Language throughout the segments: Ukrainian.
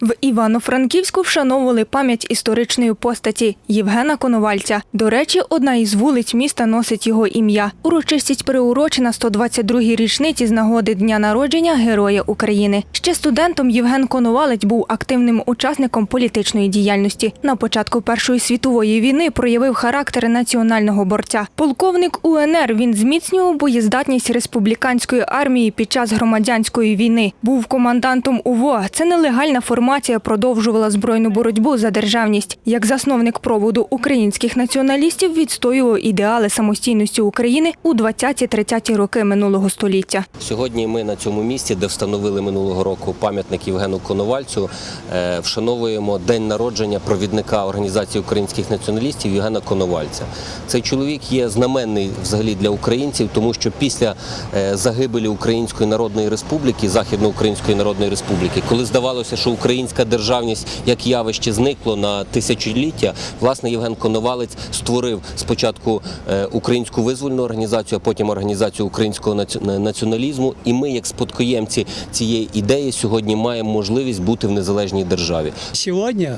В Івано-Франківську вшановували пам'ять історичної постаті Євгена Коновальця. До речі, одна із вулиць міста носить його ім'я. Урочистість приурочена 122-й річниці з нагоди дня народження Героя України. Ще студентом Євген Коновалець був активним учасником політичної діяльності. На початку Першої світової війни проявив характер національного борця. Полковник УНР він зміцнював боєздатність республіканської армії під час громадянської війни. Був командантом УВО. Це нелегальна формація продовжувала збройну боротьбу за державність. Як засновник проводу українських націоналістів відстоював ідеали самостійності України у 20-30 роки минулого століття. Сьогодні ми на цьому місці, де встановили минулого року пам'ятник Євгену Коновальцю, е, вшановуємо день народження провідника організації українських націоналістів Євгена Коновальця. Цей чоловік є знаменний взагалі для українців, тому що після е, загибелі Української Народної Республіки, Західноукраїнської Народної Республіки, коли здавалося, що українська державність як явище зникло на тисячоліття, власне Євген Коновалець створив спочатку е, українську визвольну організацію, а потім організацію українського націоналізму. І ми, як спадкоємці цієї ідеї, сьогодні маємо можливість бути в незалежній державі. Сьогодні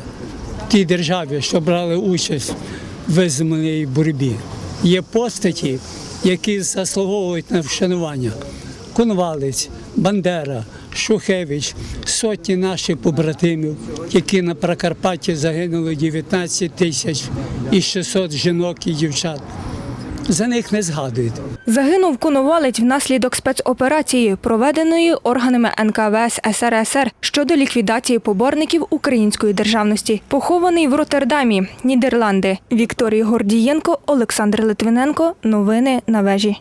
ті держави, що брали участь в визвольній боротьбі, є постаті, які заслуговують на вшанування. Конвалець, Бандера, Шухевич, сотні наших побратимів, які на Прикарпатті загинули 19 тисяч і 600 жінок і дівчат. За них не згадують. Загинув Коновалець внаслідок спецоперації, проведеної органами НКВС СРСР щодо ліквідації поборників української державності. Похований в Роттердамі, Нідерланди. Вікторія Гордієнко, Олександр Литвиненко. Новини на вежі.